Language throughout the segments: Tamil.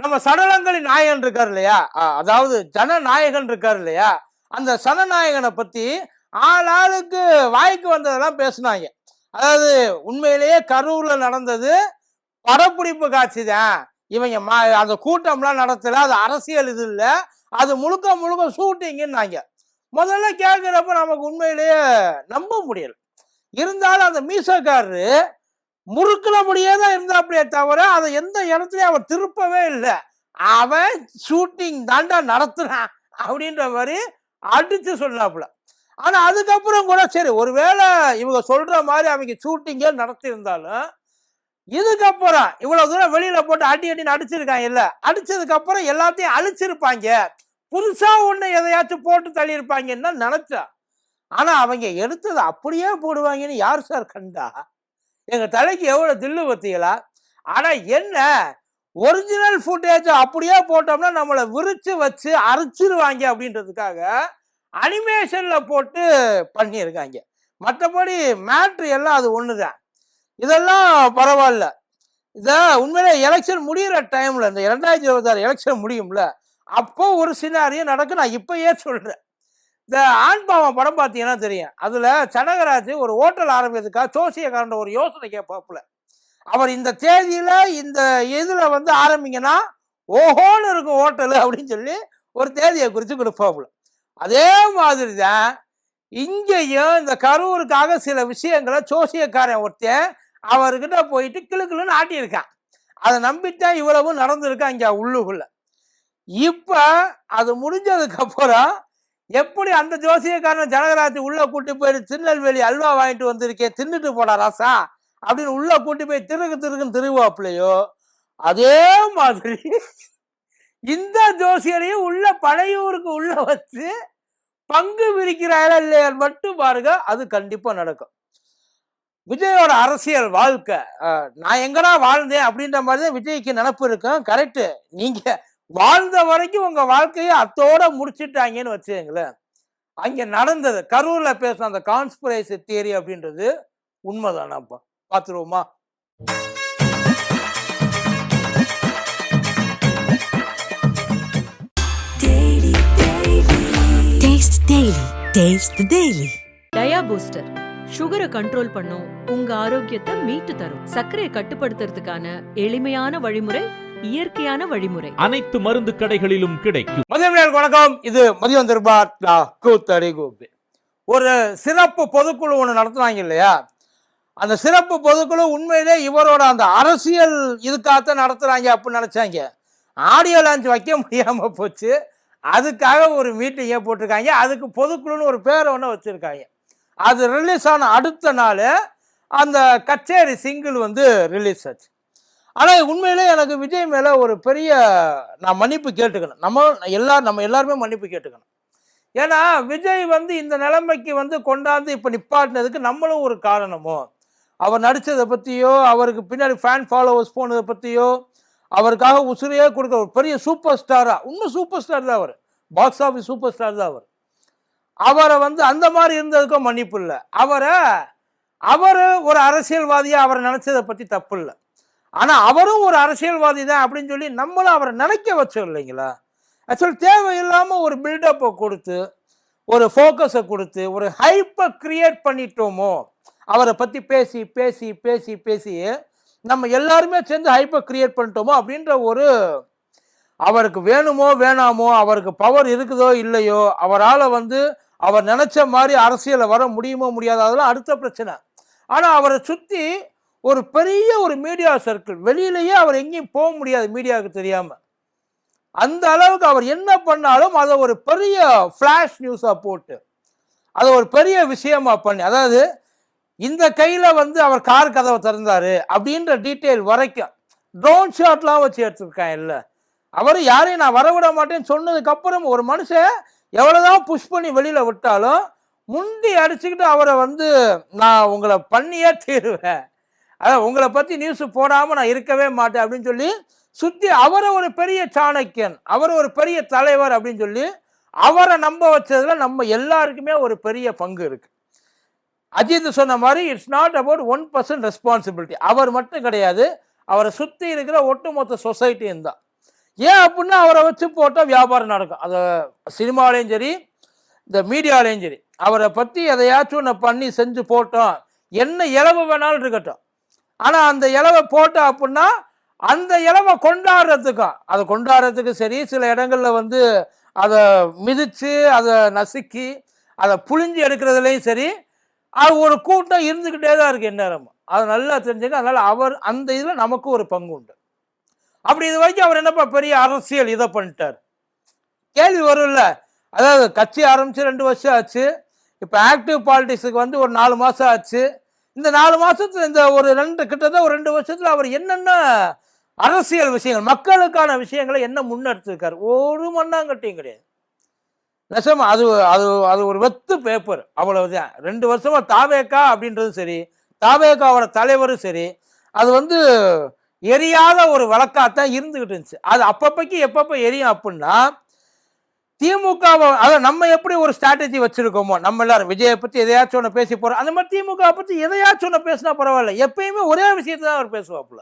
நம்ம சடலங்களின் நாயகன் இருக்கார் இல்லையா? அதாவது ஜனநாயகன் இருக்கார் இல்லையா? அந்த சனநாயகனை பத்தி ஆளாளுக்கு வாய்க்கு வந்ததெல்லாம் பேசினாங்க. அதாவது உண்மையிலேயே கரூர்ல நடந்தது படப்பிடிப்பு காட்சி தான். இவங்க மா- அந்த கூட்டம்லாம் நடத்தல அது அரசியல் இது இல்லை. அது முழுக்க முழுக்க ஷூட்டிங்குன்னாங்க. முதல்ல கேட்குறப்ப நமக்கு உண்மையிலேயே நம்ப முடியல. இருந்தாலும் அந்த மீசக்காரரு முறுக்கினபடியே தான் இருந்தாப்படியே தவிர அதை எந்த இடத்துலையும் அவன் திருப்பவே இல்லை. அவன் ஷூட்டிங் தாண்டா நடத்துறான் அப்படின்ற மாதிரி அடித்து சொன்னாப்புல ஆனால் அதுக்கப்புறம் கூட சரி ஒருவேளை இவங்க சொல்கிற மாதிரி அவங்க ஷூட்டிங்கே நடத்தியிருந்தாலும் இதுக்கப்புறம் இவ்வளோ தூரம் வெளியில் போட்டு அடி அடின்னு அடிச்சிருக்காங்க இல்லை. அடித்ததுக்கப்புறம் எல்லாத்தையும் அழிச்சிருப்பாங்க. புதுசாக ஒன்று எதையாச்சும் போட்டு தள்ளியிருப்பாங்கன்னு தான் நினைச்சேன். ஆனால் அவங்க எடுத்தது அப்படியே போடுவாங்கன்னு யார் சார் கண்டா? எங்கள் தலைக்கு எவ்வளோ தில்லு பத்திகளா ஆனால் என்ன? ஒரிஜினல் ஃபுட்டேஜ் அப்படியே போட்டோம்னா நம்மளை விரிச்சு வச்சு அரைச்சிருவாங்க அப்படின்றதுக்காக அனிமேஷனில் போட்டு பண்ணியிருக்காங்க. மற்றபடி மேட்ரு எல்லாம் அது ஒன்று தான் இதெல்லாம் பரவாயில்ல. இதை உண்மையிலே எலெக்ஷன் முடியிற டைமில் இந்த இரண்டாயிரத்தி இருபத்தாறு எலெக்ஷன் முடியும்ல அப்போ ஒரு சினாரியும் நடக்கும். நான் இப்போயே சொல்கிறேன் இந்த ஆண்பாவம் படம் பார்த்தீங்கன்னா தெரியும். அதில் சனகராஜ் ஒரு ஹோட்டல் ஆரம்பிக்கிறதுக்காக ஜோசியக்காரன் ஒரு யோசனை கேட்பாப்புல. அவர் இந்த தேதியில் இந்த இதில் வந்து ஆரம்பிங்கன்னா ஓஹோன்னு இருக்கும் ஹோட்டலு அப்படின்னு சொல்லி ஒரு தேதியை குறித்து கொடுப்பாப்புல. அதே மாதிரி தான் இங்கேயும் இந்த கரூருக்காக சில விஷயங்களை ஜோசியக்காரன் ஒருத்தன் அவர்கிட்ட போயிட்டு கிளு கிளுன்னு ஆட்டியிருக்கான். அதை நம்பித்தான் இவ்வளவும் நடந்திருக்கான் இங்கே உள்ளுக்குள்ள. இப்போ அது முடிஞ்சதுக்கப்புறம் எப்படி அந்த ஜோசியக்காரன் ஜனகராஜ் உள்ள கூட்டி போயிட்டு திருநெல்வேலி அல்வா வாங்கிட்டு வந்திருக்கேன் தின்னுட்டு போடா ராசா அப்படின்னு உள்ள கூட்டி போய் திருகு திருகுன்னு திருவாப்புலையோ அதே மாதிரி இந்த ஜோசியரையும் உள்ள பழையூருக்கு உள்ள வச்சு பங்கு விரிக்கிறாரா இல்லையா மட்டும் பாருங்க அது கண்டிப்பா நடக்கும். விஜயோட அரசியல் வாழ்க்கை நான் எங்கடா வாழ்ந்தேன் அப்படின்ற மாதிரி தான் விஜய்க்கு நினப்பு இருக்கும். கரெக்டு நீங்க வாழ்ந்த வரைக்கும் உங்க வாழ்க்கையை அத்தோட முடிச்சிட்டாங்கன்னு வச்சுங்களேன் அங்க நடந்தது கரூர்ல பேசின அந்த கான்ஸ்பிரேசி தியரி அப்படின்றது உண்மைதானாப்பா. பார்த்துருவோமா Taste Daily. Taste the Daily. Dia Booster சுகரை கண்ட்ரோல் பண்ணும் உங்க ஆரோக்கியத்தை மீட்டு தரும். சர்க்கரையை கட்டுப்படுத்துறதுக்கான எளிமையான வழிமுறை இயற்கையான வழிமுறை. அனைத்து மருந்து கடைகளிலும் கிடைக்கும். மதியம் வணக்கம். இது மதியம் திருபார் கூத்தடி கூப்பி ஒரு சிறப்பு பொதுக்குழு ஒன்று நடத்துனாங்க இல்லையா? அந்த சிறப்பு பொதுக்குழு உண்மையிலே இவரோட அந்த அரசியல் இதுக்காகத்தான் நடத்துறாங்க அப்படின்னு நினைச்சாங்க. ஆடியோ லான்ச் வைக்க முடியாம போச்சு. அதுக்காக ஒரு மீட்டிங்கை போட்டிருக்காங்க. அதுக்கு பொதுக்குழுன்னு ஒரு பேரை ஒன்று வச்சிருக்காங்க. அது ரிலீஸ் ஆன அடுத்த நாள் அந்த கச்சேரி சிங்கிள் வந்து ரிலீஸ் ஆச்சு. ஆனால் உண்மையிலே எனக்கு விஜய் மேலே ஒரு பெரிய நான் மன்னிப்பு கேட்டுக்கணும். நம்ம எல்லா நம்ம எல்லாருமே மன்னிப்பு கேட்டுக்கணும். ஏன்னா விஜய் வந்து இந்த நிலைமைக்கு வந்து கொண்டாந்து இப்போ நிப்பாட்டினதுக்கு நம்மளும் ஒரு காரணமோ? அவர் நடித்ததை பற்றியோ அவருக்கு பின்னாடி ஃபேன் ஃபாலோவர்ஸ் போனதை பற்றியோ அவருக்காக உசுரையே கொடுக்க ஒரு பெரிய சூப்பர் ஸ்டாராக இன்னும் சூப்பர் ஸ்டார் தான் அவர். பாக்ஸ் ஆஃபீஸ் சூப்பர் ஸ்டார் தான் அவர். அவரை வந்து அந்த மாதிரி இருந்ததுக்கும் மன்னிப்பு இல்லை. அவரை அவர் ஒரு அரசியல்வாதியாக அவரை நினச்சதை பற்றி தப்பு இல்லை. ஆனால் அவரும் ஒரு அரசியல்வாதி தான் அப்படின்னு சொல்லி நம்மளும் அவரை நினைக்க வச்சோம் இல்லைங்களா? ஆக்சுவல் தேவையில்லாமல் ஒரு பில்டப்பை கொடுத்து ஒரு ஃபோக்கஸை கொடுத்து ஒரு ஹைப்பை கிரியேட் பண்ணிட்டோமோ அவரை பற்றி பேசி பேசி பேசி பேசி நம்ம எல்லாருமே சேர்ந்து ஹைப்பை கிரியேட் பண்ணிட்டோமோ அப்படின்ற ஒரு அவருக்கு வேணுமோ வேணாமோ அவருக்கு பவர் இருக்குதோ இல்லையோ அவரால் வந்து அவர் நினச்ச மாதிரி அரசியலை வர முடியுமோ முடியாத அதெல்லாம் அடுத்த பிரச்சனை. ஆனால் அவரை சுற்றி ஒரு பெரிய ஒரு மீடியா சர்க்கிள் வெளியிலேயே அவர் எங்கேயும் போக முடியாது மீடியாவுக்கு தெரியாமல் அந்த அளவுக்கு அவர் என்ன பண்ணாலும் அதை ஒரு பெரிய ஃப்ளாஷ் நியூஸாக போட்டு அதை ஒரு பெரிய விஷயமா பண்ணி அதாவது இந்த கையில் வந்து அவர் கார் கதவை திறந்தார் அப்படின்ற டீட்டெயில் வரைக்கும். ட்ரோன் ஷாட்லாம் வச்சு எடுத்திருக்கான் இல்லை. அவர் யாரையும் நான் வரவிட மாட்டேன்னு சொன்னதுக்கப்புறம் ஒரு மனுஷன் எவ்வளோதான் புஷ் பண்ணி வெளியில் விட்டாலும் முண்டி அடிச்சுக்கிட்டு அவரை வந்து நான் உங்களை பண்ணியே தீருவேன். அதான் உங்களை பற்றி நியூஸ் போடாமல் நான் இருக்கவே மாட்டேன் அப்படின்னு சொல்லி சுற்றி அவரை ஒரு பெரிய சாணக்கியன் அவர் ஒரு பெரிய தலைவர் அப்படின்னு சொல்லி அவரை நம்ப வச்சதுல நம்ம எல்லாருக்குமே ஒரு பெரிய பங்கு இருக்குது அஜித் சொன்ன மாதிரி it's not about one percent responsibility அவர் மட்டும் கிடையாது அவரை சுற்றி இருக்கிற ஒட்டுமொத்த சொசைட்டியும் தான். ஏன் அப்படின்னா அவரை வச்சு போட்டால் வியாபாரம் நடக்கும். அது சினிமாலேயும் சரி இந்த மீடியாலேயும் சரி அவரை பற்றி எதையாச்சும் ஒன்று பண்ணி செஞ்சு போட்டோம் என்ன இலவு வேணாலும் இருக்கட்டும். ஆனால் அந்த இலவை போட்டோம் அப்படின்னா அந்த இலவை கொண்டாடுறதுக்கும் அதை கொண்டாடுறதுக்கு சரி சில இடங்களில் வந்து அதை மிதித்து அதை நசுக்கி அதை புழிஞ்சு எடுக்கிறதுலையும் சரி அது ஒரு கூட்டம் இருந்துக்கிட்டே தான் இருக்குது எந்நேரமும். அது நல்லா தெரிஞ்சுக்க அதனால் அவர் அந்த இதில் நமக்கு ஒரு பங்கு உண்டு. அப்படி இது வரைக்கும் அவர் என்னப்பா பெரிய அரசியல் இதை பண்ணிட்டார்? கேள்வி வரும்ல. அதாவது கட்சி ஆரம்பித்து ரெண்டு வருஷம் ஆச்சு. இப்போ ஆக்டிவ் பாலிடிக்ஸுக்கு வந்து ஒரு நாலு மாதம் ஆச்சு. இந்த நாலு மாதத்தில் இந்த ஒரு ரெண்டு கிட்டத்தட்ட ஒரு ரெண்டு வருஷத்தில் அவர் என்னென்ன அரசியல் விஷயங்கள் மக்களுக்கான விஷயங்களை என்ன முன்னெடுத்திருக்காரு? ஒரு மண்ணாங்கட்டியும் கிடையாது. நெசமா அது அது அது ஒரு வெத்து பேப்பர் அவ்வளவுதான். ரெண்டு வருஷமா தாவேக்கா அப்படின்றதும் சரி தாவேக்காவோட தலைவரும் சரி அது வந்து எரியாத ஒரு வழக்காகத்தான் இருந்துகிட்டு இருந்துச்சு. அது அப்பப்பைக்கு எப்பப்போ எரியும் அப்படின்னா திமுகவை அதாவது நம்ம எப்படி ஒரு ஸ்ட்ராட்டஜி வச்சிருக்கோமோ நம்ம எல்லாரும் விஜயை பத்தி எதையாச்சும் ஒன்று பேசி போறோம். அந்த மாதிரி திமுக பத்தி எதையாச்சும் ஒன்று பேசினா பரவாயில்ல. எப்பயுமே ஒரே விஷயத்தை தான் அவர் பேசுவாப்புல.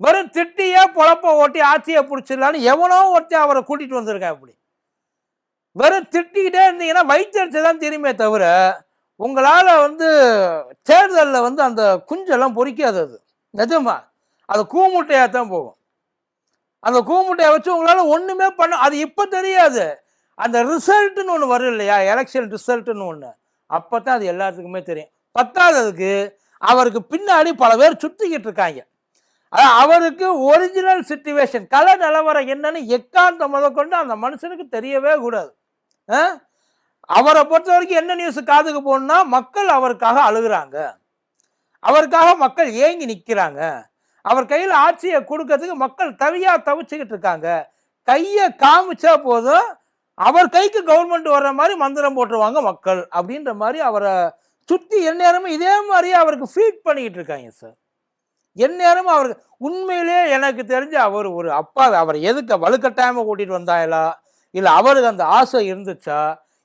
வெறும் திட்டியே பொழப்ப ஓட்டி ஆட்சியை பிடிச்சிடலான்னு எவனோ ஒருத்தன் அவரை கூட்டிட்டு வந்திருக்கான் அப்படி வெறும் திட்டிக்கிட்டே இருந்தீங்கன்னா வயிற்று தான் தெரியுமே தவிர உங்களால் வந்து தேர்தலில் வந்து அந்த குஞ்செல்லாம் பொறிக்காது அது. நிஜமா. அது கூமுட்டையாக தான் போகும். அந்த கூமுட்டையை வச்சு உங்களால ஒன்றுமே பண்ண அது இப்போ தெரியாது. அந்த ரிசல்ட்டுன்னு ஒன்று வரும் இல்லையா? எலெக்ஷன் ரிசல்ட்டுன்னு ஒன்று அப்போ தான் அது எல்லாத்துக்குமே தெரியும். பத்தாததுக்கு அவருக்கு பின்னாடி பல பேர் சுற்றிக்கிட்டு இருக்காங்க. அதாவது அவருக்கு ஒரிஜினல் சுச்சுவேஷன் கலை நிலவரம் என்னன்னு எக்காந்த முதற்கொண்டு அந்த மனுஷனுக்கு தெரியவே கூடாது. ஆ? அவரை பொறுத்த வரைக்கும் என்ன நியூஸ் காதுக்கு போகணுன்னா மக்கள் அவருக்காக அழுகுறாங்க. அவருக்காக மக்கள் ஏங்கி நிற்கிறாங்க அவர் கையில் ஆட்சியை கொடுக்கறதுக்கு மக்கள் தவியா தவிச்சுக்கிட்டு இருக்காங்க. கையை காமிச்சா போதும். அவர் கைக்கு கவர்மெண்ட் வர்ற மாதிரி மந்திரம் போட்டுருவாங்க மக்கள் அப்படின்ற மாதிரி அவரை சுற்றி எந்நேரமும் இதே மாதிரி அவருக்கு ஃபீட் பண்ணிக்கிட்டு இருக்காங்க சார் எந்நேரமும் அவருக்கு உண்மையிலேயே எனக்கு தெரிஞ்சு அவர் ஒரு அப்பா அவர் எதுக்கு வலுக்கட்டாயமாக கூட்டிகிட்டு வந்தாங்களா இல்லை அவருக்கு அந்த ஆசை இருந்துச்சா?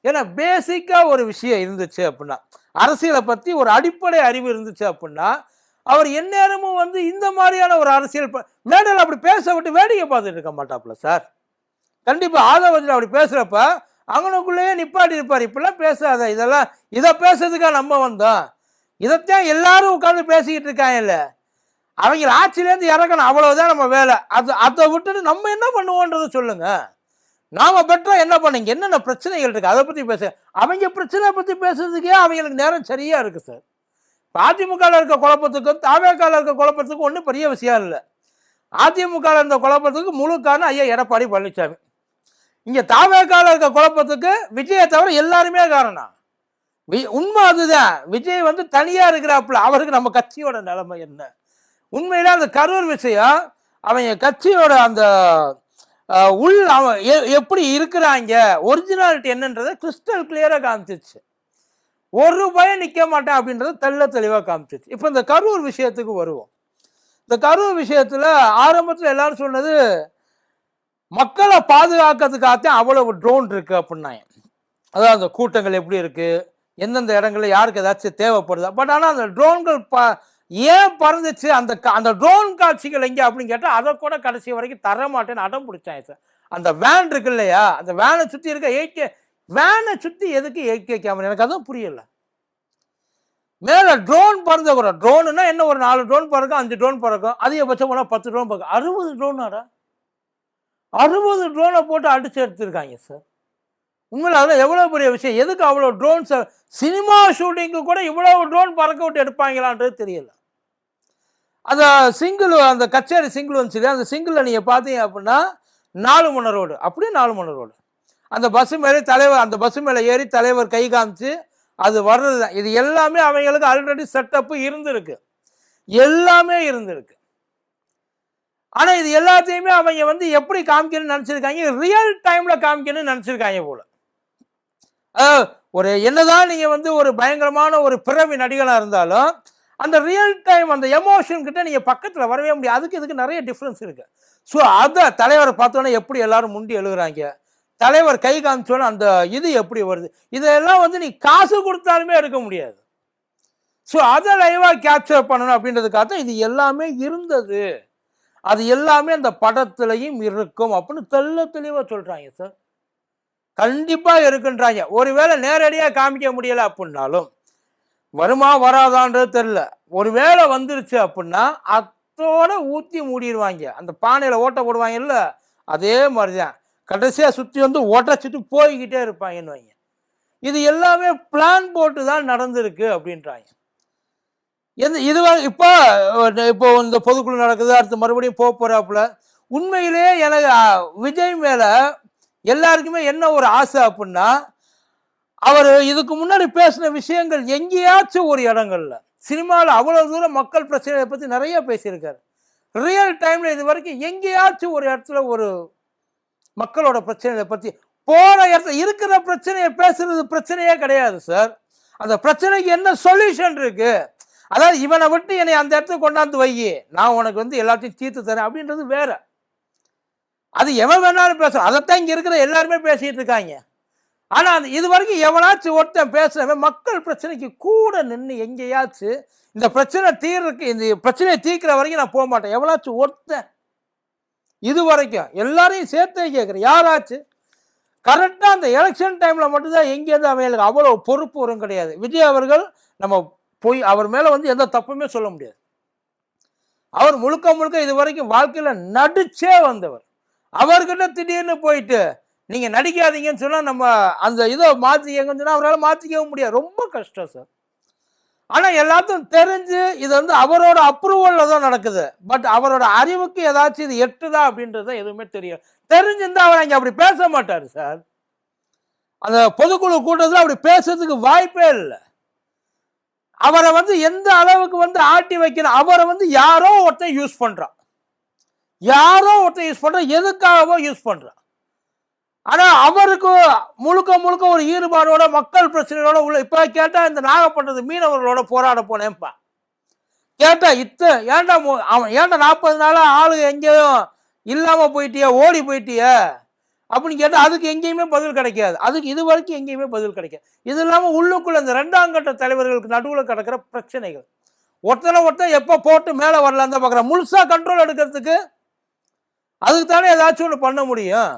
ஏன்னா பேசிக்காக ஒரு விஷயம் இருந்துச்சு அப்படின்னா அரசியலை பற்றி ஒரு அடிப்படை அறிவு இருந்துச்சு அப்படின்னா அவர் எந்நேரமும் வந்து இந்த மாதிரியான ஒரு அரசியல் மேடையில் அப்படி பேச விட்டு வேடிக்கை பார்த்துட்டு இருக்க மாட்டாப்புல சார். கண்டிப்பாக ஆதவத்தில் அப்படி பேசுகிறப்ப அவனுக்குள்ளேயே நிப்பாட்டி இருப்பார். இப்படிலாம் பேசாத இதெல்லாம் இதை பேசுறதுக்காக நம்ம வந்தோம். இதைத்தான் எல்லாரும் உட்காந்து பேசிக்கிட்டு இருக்காங்கல்ல அவங்க ஆட்சியிலேருந்து இறக்கணும் அவ்வளவுதான் நம்ம வேலை. அது அதை விட்டுட்டு நம்ம என்ன பண்ணுவோன்றதை சொல்லுங்க. நாம பெற்றோம் என்ன பண்ணுங்க என்னென்ன பிரச்சனைகள் இருக்கு? அதை பத்தி பேச. அவங்க பிரச்சனை பத்தி பேசுறதுக்கே அவங்களுக்கு நேரம் சரியா இருக்கு சார். அதிமுகவில் இருக்க குழப்பத்துக்கும் தாவேக்கால இருக்க குழப்பத்துக்கும் ஒன்றும் பெரிய விஷயம் இல்லை. அதிமுகவில் இருந்த குழப்பத்துக்கு முழு காரணம் ஐயா எடப்பாடி பழனிசாமி இங்கே தாவேக்கால இருக்க குழப்பத்துக்கு விஜயை தவிர எல்லாருமே காரணம். வி- உண்மை அதுதான். விஜய் வந்து தனியாக இருக்கிறாப்புல அவருக்கு நம்ம கட்சியோட நிலைமை என்ன? உண்மையில அந்த கரூர் விஷயம் அவங்க கட்சியோட அந்த உள் அவன் எ- எப்படி இருக்கிறாங்க ஒரிஜினாலிட்டி என்னன்றதை கிறிஸ்டல் கிளியராக காமிச்சிச்சு ஒரு பயம் நிற்க மாட்டேன் அப்படின்றத தெள்ள தெளிவாக காமிச்சிச்சு. இப்போ இந்த கரூர் விஷயத்துக்கு வருவோம். இந்த கரூர் விஷயத்தில் ஆரம்பத்தில் எல்லாரும் சொன்னது மக்களை பாதுகாக்கிறதுக்காகத்தான் அவ்வளவு ட்ரோன் இருக்கு அப்படின்னாங்க. அதாவது அந்த கூட்டங்கள் எப்படி இருக்கு எந்தெந்த இடங்களில் யாருக்கு ஏதாச்சும் தேவைப்படுதா? பட் ஆனால் அந்த ட்ரோன்கள் ப ஏன் பறந்துச்சு? அந்த அந்த ட்ரோன் காட்சிகள் எங்கே அப்படின்னு கேட்டால் அதை கூட கடைசி வரைக்கும் தர மாட்டேன்னு அடம் பிடிச்சாங்க சார். அந்த வேன் இருக்கு இல்லையா? அந்த வேனை சுற்றி இருக்க ஏகே வேனை சுற்றி எதுக்கு ஏகே கேமரா எனக்கு அதுவும் புரியல. மேலே ட்ரோன் பறந்த கூட ட்ரோனுன்னா என்ன ஒரு நாலு ட்ரோன் பறக்கும் அஞ்சு ட்ரோன் பறக்கும். அதிகபட்சம் போனால் பத்து ட்ரோன் பறக்கும். அறுபது ட்ரோனாடா அறுபது ட்ரோனை போட்டு அடிச்சு எடுத்திருக்காங்க சார் உண்மையில அதெல்லாம் எவ்வளோ பெரிய விஷயம்? எதுக்கு அவ்வளோ ட்ரோன் சார் சினிமா ஷூட்டிங்க்கு கூட இவ்வளோ ட்ரோன் பறக்க விட்டு எடுப்பாங்களான்றது தெரியல. அந்த சிங்கிள் அந்த கச்சேரி சிங்கிள் வந்துச்சு அந்த சிங்கிளில் நீங்கள் பார்த்தீங்க அப்படின்னா நாலு மணி ரோடு அப்படியே நாலு மணி ரோடு அந்த பஸ் மேலே தலைவர் அந்த பஸ் மேலே ஏறி தலைவர் கை காமிச்சு அது வர்றது தான் இது எல்லாமே அவங்களுக்கு ஆல்ரெடி செட்டப்பு இருந்திருக்கு. எல்லாமே இருந்திருக்கு. ஆனால் இது எல்லாத்தையுமே அவங்க வந்து எப்படி காமிக்கணும்னு நினச்சிருக்காங்க? ரியல் டைமில் காமிக்கணும்னு நினச்சிருக்காங்க போல. ஒரு என்னதான் நீங்கள் வந்து ஒரு பயங்கரமான ஒரு பிறவி நடிகளாக இருந்தாலும் அந்த ரியல் டைம் அந்த எமோஷன் கிட்ட நீங்கள் பக்கத்தில் வரவே முடியாது. அதுக்கு இதுக்கு நிறைய டிஃப்ரென்ஸ் இருக்குது ஸோ அதை தலைவரை பார்த்தோன்னே எப்படி எல்லாரும் முண்டி எழுகிறாங்க? தலைவர் கை காமிச்சோன்னு அந்த இது எப்படி வருது? இதெல்லாம் வந்து நீ காசு கொடுத்தாலுமே எடுக்க முடியாது. ஸோ அதை லைவாக கேப்சர் பண்ணணும் அப்படின்றதுக்காக தான் இது எல்லாமே இருந்தது. அது எல்லாமே அந்த படத்துலையும் இருக்கும் அப்படின்னு தெல்ல தெளிவாக சொல்கிறாங்க சார் கண்டிப்பாக இருக்குன்றாங்க. ஒருவேளை நேரடியாக காமிக்க முடியல அப்படின்னாலும் வருமா வராதான்றது தெரில ஒருவேளை வந்துருச்சு அப்படின்னா அத்தோட ஊற்றி மூடிடுவாங்க அந்த பானையில் ஓட்ட போடுவாங்கல்ல அதே மாதிரிதான். கடைசியாக சுற்றி வந்து உடச்சிட்டு போய்கிட்டே இருப்பாங்கன்னு வைங்க இது எல்லாமே பிளான் போட்டு தான் நடந்திருக்கு அப்படின்றாங்க. எந்த இது இப்போ இப்போ இந்த பொதுக்குழு நடக்குது அடுத்து மறுபடியும் போக போகிறாப்புல உண்மையிலேயே எனக்கு விஜய் மேலே எல்லாருக்குமே என்ன ஒரு ஆசை அப்படின்னா அவர் இதுக்கு முன்னாடி பேசின விஷயங்கள் எங்கேயாச்சும் ஒரு இடங்கள்ல. சினிமாவில் அவ்வளோ தூரம் மக்கள் பிரச்சனையை பற்றி நிறைய பேசியிருக்காரு. ரியல் டைமில் இது வரைக்கும் எங்கேயாச்சும் ஒரு இடத்துல ஒரு மக்களோட பிரச்சனைகளை பற்றி போன இடத்துல இருக்கிற பிரச்சனையை பேசுறது பிரச்சனையே கிடையாது சார் அந்த பிரச்சனைக்கு என்ன சொல்யூஷன் இருக்கு? அதாவது இவனை விட்டு என்னை அந்த இடத்துக்கு கொண்டாந்து வை. நான் உனக்கு வந்து எல்லாத்தையும் தீர்த்து தரேன் அப்படின்றது வேற. அது எவன் வேணாலும் பேசுறான் அதைத்தான் இங்கே இருக்கிற எல்லாருமே பேசிட்டு இருக்காங்க. ஆனால் அந்த இது வரைக்கும் எவனாச்சும் ஒருத்தன் பேசுறவன் மக்கள் பிரச்சனைக்கு கூட நின்று எங்கேயாச்சும் இந்த பிரச்சனை தீர்றதுக்கு இந்த பிரச்சனையை தீர்க்கிற வரைக்கும் நான் போக மாட்டேன். எவனாச்சும் ஒருத்தன் இது வரைக்கும் எல்லாரையும் சேர்த்தே கேட்குறேன். யாராச்சும் கரெக்டாக அந்த எலெக்ஷன் டைமில் மட்டும்தான் எங்கேருந்து அவங்களுக்கு அவ்வளோ பொறுப்பு வரும் கிடையாது. விஜய் அவர்கள் நம்ம போய் அவர் மேலே வந்து எந்த தப்புமே சொல்ல முடியாது. அவர் முழுக்க முழுக்க இது வரைக்கும் வாழ்க்கையில் நடிச்சே வந்தவர். அவர்கிட்ட திடீர்னு போயிட்டு நீங்கள் நடிக்காதீங்கன்னு சொன்னால் நம்ம அந்த இதை மாற்றிக்கங்கன்னு சொன்னால் அவரால் மாற்றிக்கவும் முடியாது. ரொம்ப கஷ்டம் சார். ஆனால் எல்லாத்தையும் தெரிஞ்சு இது வந்து அவரோட அப்ரூவலில் தான் நடக்குது. பட் அவரோட அறிவுக்கு ஏதாச்சும் இது எட்டுதா அப்படின்றது எதுவுமே தெரியும். தெரிஞ்சிருந்தால் அவர் அங்கே அப்படி பேச மாட்டார் சார். அந்த பொதுக்குழு கூட்டத்தில் அப்படி பேசுறதுக்கு வாய்ப்பே இல்லை. அவரை வந்து எந்த அளவுக்கு வந்து ஆட்டி வைக்கணும் அவரை வந்து யாரோ ஒருத்தன் யூஸ் பண்ணுறான் யாரோ ஒருத்தன் யூஸ் பண்ணுறான் எதுக்காகவோ யூஸ் பண்ணுறான் ஆனா அவருக்கு முழுக்க முழுக்க ஒரு ஈடுபாடோட மக்கள் பிரச்சனையோட உள்ள இப்ப கேட்டா இந்த நாகப்பட்டினத்து மீனவர்களோட போராட போனேன்ப்பா. கேட்டா இத்த ஏன்டா அவன் ஏன்டா நாற்பது நாளா ஆளு எங்கேயும் இல்லாம போயிட்டிய ஓடி போயிட்டிய? அப்படின்னு கேட்டா அதுக்கு எங்கேயுமே பதில் கிடைக்காது. அதுக்கு இது வரைக்கும் எங்கேயுமே பதில் கிடைக்காது. இது இல்லாம உள்ளுக்குள்ள இந்த ரெண்டாம் கட்ட தலைவர்களுக்கு நடுவில் கிடக்கிற பிரச்சனைகள். ஒருத்தனை ஒருத்தன் எப்போ போட்டு மேலே வரலாம் தான் பார்க்குறேன் முழுசா கண்ட்ரோல் எடுக்கிறதுக்கு அதுக்கு தானே ஏதாச்சும் ஒன்று பண்ண முடியும்?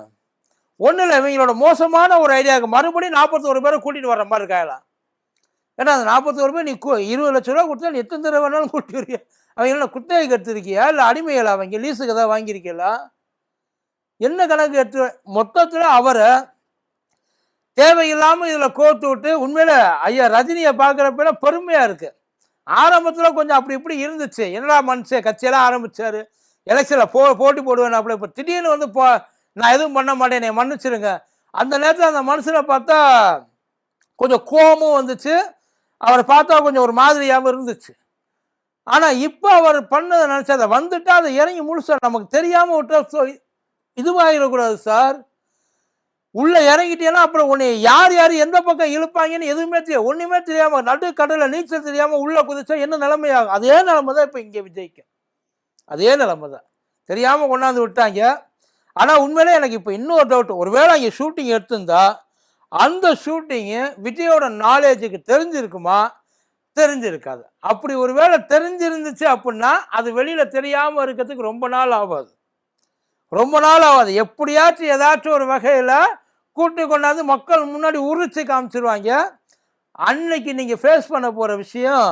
ஒன்றும் இல்லை இவங்களோட மோசமான ஒரு ஐடியாவுக்கு மறுபடியும் நாற்பத்தோரு பேரை கூட்டிகிட்டு வர மாதிரி இருக்காயலாம் ஏன்னா அந்த நாற்பத்தோரு பேர் நீ இருபது லட்ச ரூபா கொடுத்தா நீ எத்தனை தடவை வேணாலும் கூட்டி வரியா? அவங்க குத்தகைக்கு எடுத்துருக்கியா? இல்லை அடிமைகளா? அவங்க லீஸுக்கு ஏதாவது வாங்கியிருக்கீங்களா? என்ன கணக்கு எடுத்து மொத்தத்தில் அவரை தேவையில்லாமல் இதில் கோர்த்து விட்டு உண்மையில் ஐயா ரஜினியை பார்க்குறப்ப பெருமையாக இருக்குது ஆரம்பத்தில் கொஞ்சம் அப்படி இப்படி இருந்துச்சு. என்னடா மனுஷன் கட்சியெல்லாம் ஆரம்பித்தார் எலெக்ஷனில் போ போட்டி போடுவேன் அப்படி இப்போ திடீர்னு வந்து போ நான் எதுவும் பண்ண மாட்டேன் என்னை மன்னிச்சிருங்க. அந்த நேரத்தில் அந்த மனுஷனை பார்த்தா கொஞ்சம் கோபமும் வந்துச்சு. அவரை பார்த்தா கொஞ்சம் ஒரு மாதிரியாகவும் இருந்துச்சு. ஆனால் இப்போ அவர் பண்ணதை நினச்சி அதை வந்துட்டா அதை இறங்கி முழுசா நமக்கு தெரியாமல் விட்டா ஸோ இதுவாகிடக்கூடாது சார். உள்ளே இறங்கிட்டேன்னா அப்புறம் உன்னை யார் யார் எந்த பக்கம் இழுப்பாங்கன்னு எதுவுமே தெரியும் ஒன்றுமே தெரியாமல் நடு கடலில் நீச்சல் தெரியாமல் உள்ளே குதிச்சா என்ன நிலைமையாகும்? அதே நிலைமை தான் இப்போ இங்கே விஜய்க்கு. அதே நிலைமை தான் தெரியாமல் கொண்டாந்து விட்டாங்க. ஆனால் உண்மையிலே எனக்கு இப்போ இன்னொரு டவுட் ஒருவேளை அங்கே ஷூட்டிங் எடுத்திருந்தா அந்த ஷூட்டிங்கு விஜயோட நாலேஜுக்கு தெரிஞ்சிருக்குமா? தெரிஞ்சிருக்காது. அப்படி ஒருவேளை தெரிஞ்சிருந்துச்சு அப்படின்னா அது வெளியில் தெரியாமல் இருக்கிறதுக்கு ரொம்ப நாள் ஆகாது. ரொம்ப நாள் ஆகாது. எப்படியாச்சும் ஏதாச்சும் ஒரு வகையில் கூட்டி கொண்டாந்து மக்கள் முன்னாடி உரிச்சு காமிச்சிருவாங்க. அன்னைக்கு நீங்கள் ஃபேஸ் பண்ண போகிற விஷயம்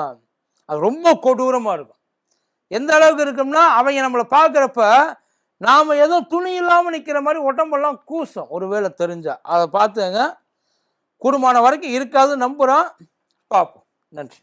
அது ரொம்ப கொடூரமாக இருக்கும். எந்த அளவுக்கு இருக்கும்னா அவங்க நம்மளை பார்க்குறப்ப நாம் ஏதோ துணி இல்லாமல் நிற்கிற மாதிரி உடம்பெல்லாம் கூசும். ஒருவேளை தெரிஞ்சால் அதை பார்த்துங்க. கூடுமான வரைக்கும் இருக்காது நம்புகிறோம் பார்ப்போம். நன்றி.